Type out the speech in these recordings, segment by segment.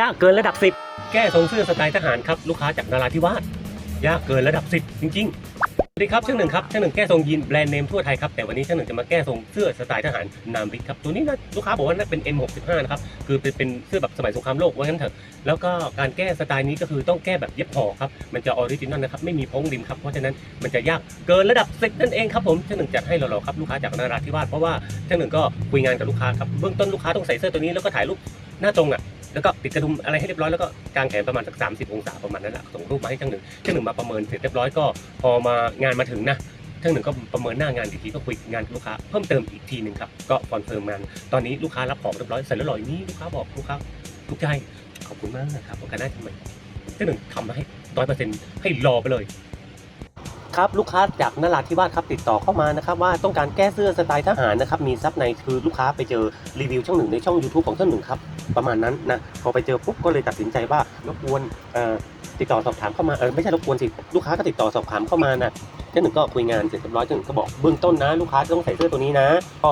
ยากเกินระดับ 10 แก้ทรงเสื้อสไตล์ทหารครับลูกค้าจากนาราธิวาสยากเกินระดับ 10 จริงๆสวัสดีครับช่างหนึ่งครับช่างหนึ่งแก้ทรงยีนแบรนด์เนมทั่วไทยครับแต่วันนี้ช่างหนึ่งจะมาแก้ทรงเสื้อสไตล์ทหารนามบิกครับตัวนี้นะลูกค้าบอกว่าน่าเป็น M65 นะครับคือเป็นเป็นเสื้อแบบสมัยสงครามโลกว่างั้นเถอะแล้วก็การแก้สไตล์นี้ก็คือต้องแก้แบบเย็บห่อครับมันจะออริจินอลนะครับไม่มีพงริมครับเพราะฉะนั้นมันจะยากเกินระดับ10นั่นเองครับผมช่างหนึ่งจัดให้เราๆครับลูกค้าจากนาราธิวาสเพราะว่าช่างหนึ่งก็คุยงานกับลูกค้าครับเบื้องต้นลูกค้าต้องใส่เสื้อตัวนี้แล้วก็ถ่ายรูปหน้าตรงอะ แล้วก็ติดกระดุมอะไรให้เรียบร้อยแล้วก็กางแขนประมาณสัก30องศาประมาณนั้นแหละส่งรูปมาให้ช่างหนึ่งช่างหนึ่งมาประเมินเสร็จเรียบร้อยก็พอมางานมาถึงนะช่างหนึ่งก็ประเมินหน้างานอีกทีก็คุยงานกับลูกค้าเพิ่มเติมอีกทีหนึ่งครับก็คอนเฟิร์มงานตอนนี้ลูกค้ารับของเรียบร้อยเสร็จแล้วลอยนี้ลูกค้าบอกลูกค้าถูกใจขอบคุณมากนะครับโอกาสหน้าทำไมช่างหนึ่งทำมาให้ร้อยเปอร์เซ็นต์ให้รอไปเลย ครับลูกค้าจากนราธิวาสครับติดต่อเข้ามานะครับว่าต้องการแก้เสื้อสไตล์ทหารนะครับมีซับในคือลูกค้าไปเจอรีวิวช่องหนึ่งในช่อง YouTube ของช่องหนึ่งครับประมาณนั้นนะพอไปเจอปุ๊บก็เลยตัดสินใจว่ารบกวนติดต่อสอบถามเข้ามาเออไม่ใช่รบกวนสิลูกค้าก็ติดต่อสอบถามเข้ามานะ จ้าหนึ่งก็คุยงานเสร็จเรียบร้อยเจ้าหนึ่งก็บอกเบื้องต้นนะลูกค้าต้องใส่เสื้อตัวนี้นะ ก็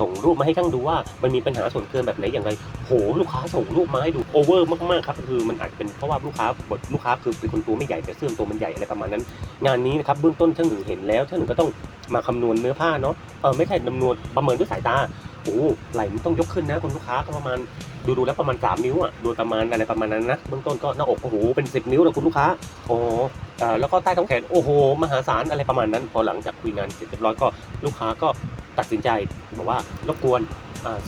ส่งรูปมาให้ช่างดูว่ามันมีปัญหาส่วนเกินแบบไหนอย่างไรโหลูกค้าส่งรูปมาให้ดูโอเวอร์มากๆครับคือมันอาจจะเป็นเพราะว่าลูกค้าบทลูกค้าคือเป็นคนตัวไม่ใหญ่แต่เสื้อตัวมันใหญ่อะไรประมาณนั้น งานนี้นะครับเบื้องต้นเจ้าหนึ่งเห็นแล้วเจ้าหนึ่งก็ต้องมาคำนวณเนื้อผ้าเนาะเออไม่ใช่คำนวณประเมินด้วยสายตา โอ้ไหล่มันต้องยกขึ้นนะคุณลูกค้าก็ประมาณดูดูแล้วประมาณ3นิ้วอะโดยประมาณอะไรประมาณนั้นนะเบื้องต้นก็หน้าอกโอ้โหเป็น10นิ้วเลยคุณลูกค้าโอ้อแล้วก็ใต้ท้องแขนโอ้โห มหาศาลอะไรประมาณนั้น พอหลังจากคุยงานเสร็จเรียบร้อยก็ลูกค้าก็ตัดสินใจบอกว่ารบกวน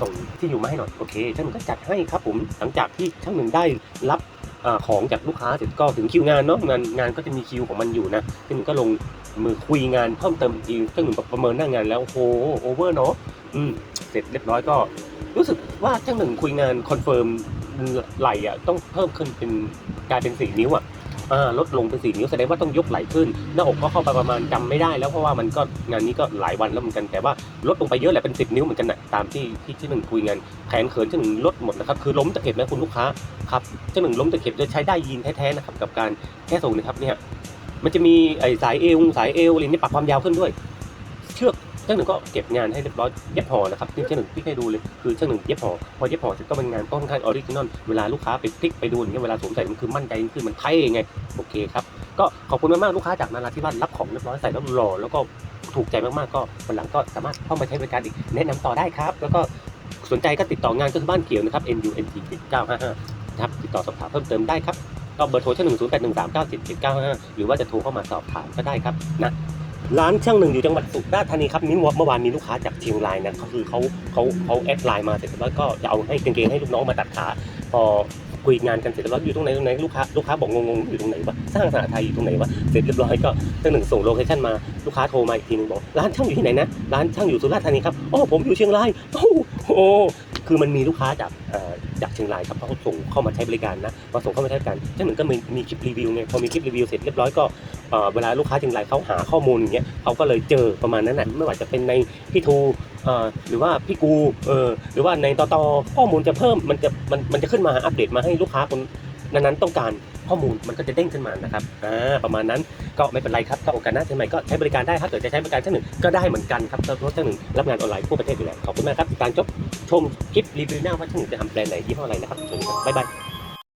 ส่งที่อยู่มาให้หน่อยโอเคช่างหนึ่งก็จัดให้ครับผมหลังจากที่ช่างหนึ่งได้รับอของจากลูกค้าเสร็จก็ถึงคิวงานเนาะงานงานก็จะมีคิวของมันอยู่นะซึ่งก็ลงมือคุยงานเพิ่มเติมอีกทีซึ่งหนึ่งประเมินหน้างานแล้วโอ้โหโอเวอร์เนาะอืม เสร็จเรียบร้อยก็ รู้สึกว่าช่าหนึ่งคุยงานคอนเฟิร์มไหลอะต้องเพิ่มขึ้นเป็นกลายเป็นสี่นิ้วอะลดลงเป็นสี่นิ้วแสดงว่าต้องยกไหลขึ้น หน้าอกก็เข้าไปประมาณจำไม่ได้ แล้วเพราะว่ามันก็งานนี้ก็หลายวันแล้วเหมือนกันแต่ว่าลดลงไปเยอะแหละเป็นสิบนิ้วเหมือนกันนะตามที่ที่ที่หนึ่งคุยงานแขนเขินช่าหนึ่งลดหมดนะครับคือล้มตะเข็บนะคุณลูกค้าครับเจ้าหนึ่งล้มตะเข็บจะใช้ได้ยีนแท้ๆนะครับกับการแก้ทรงนะครับเนี่ยมันจะมีไอ้สายเอวสายเอวอะไรนี่ปรับความยาวขึ้นด้วย เชือก เจ้าหนึ่งก็เก็บงานให้เรียบร้อยเย็บห่อนะครับที่เจ้าหนึ่งพลิกให้ดูเลยคือเจ้าหนึ่งเย็บห่อพอเย็บห่อเสร็จก็เป็นงานต้นข้างออริจินอลเวลาลูกค้าไปพลิกไปดูอย่างเงี้ยเวลาสวมใส่มันคือมั่นใจขึ้นมันเท่ไงโอเคครับก็ขอบคุณมากๆลูกค้าจากนาราธิวาสรับของเรียบร้อยใส่แล้วหล่อแล้วก็ถูกใจมากๆก็วันหลังก็สามารถเข้ามาใช้บริการอีกแนะนำต่อได้ครับ แล้วก็สนใจก็ติดต่องานก็คือบ้านเขียวนะครับ NUNT 955ครับติดต่อสอบถามเพิ่มเติมได้ครับก็เบอร์โทรช่างหนึ่งศูนย์แปดหนึ่งสามเก้าเจ็ดเจ็ดเก้าห้าหรือว่าจะโทรเข้ามาสอบถามก็ได้ครับนะ ร้านช่างหนึ่งอยู่จังหวัดสุราษฎร์ธานีครับนี่เมื่อวานมีลูกค้าจากเชียงรายนะก็คือเขาเขาเขาแอดไลน์มาเสร็จแล้วก็จะเอาให้กางเกงให้ลูกน้องมาตัดขาพอคุยงานกันเสร็จแล้วอยู่ตรงไหนตรงไหนลูกค้าลูกค้าบอกงงๆอยู่ตรงไหนวะสร้างสาไทยอยู่ตรงไหนวะเสร็จเรียบร้อยก็ช่างหนึ่งส่งโลเคชั่นมาลูกค้าโทรมาอีกทีนึงบอกร้านช่างอยู่ที่ไหนนะร้านช่างอยู่สุราษฎร์ธานีครับอ๋อผมอยู่เชียงรายโอ้โหคือมันมีลูกค้าจากเอ่อ จากเชียงรายครับเขาส่งเข้ามาใช้บริการนะมาส่งเข้ามาใช้บริการเจ้าหนึ่งก็มีมีคลิปรีวิวไงพอมีคลิปรีวิวเสร็จเรียบร้อยก็เวลาลูกค้าเชียงรายเขาหาข้อมูลอย่างเงี้ยเขาก็เลยเจอประมาณนั้นน่ะไม่ว่าจะเป็นในพี่ทูหรือว่าพี่กูหรือว่าในตอตอข้อมูลจะเพิ่มมันจะมันมันจะขึ้นมาอัปเดตมาให้ลูกค้าคน นั้นๆต้องการข้อมูลมันก็จะเด้งขึ้นมานะครับอ่าประมาณนั้นก็ไม่เป็นไรครับถ้าโอกาสหน้าเช่นใหม่ก็ใช้บริการได้ถ้าเกิดจะใช้บริการเจ้าหนึ่งก็ได้เหมือนกันครับเพราะเจ้าหนึ่งรับงานออนไลน์ทั่วประเทศอยู่แล้วขอบคุณมากครับติดตามจบชมคลิปรีวิวหน้าว่าช่างหนึ่งจะทำแบรนด์ไหนยี่ห้ออะไรนะครับสวัสดีครับบ๊ายบาย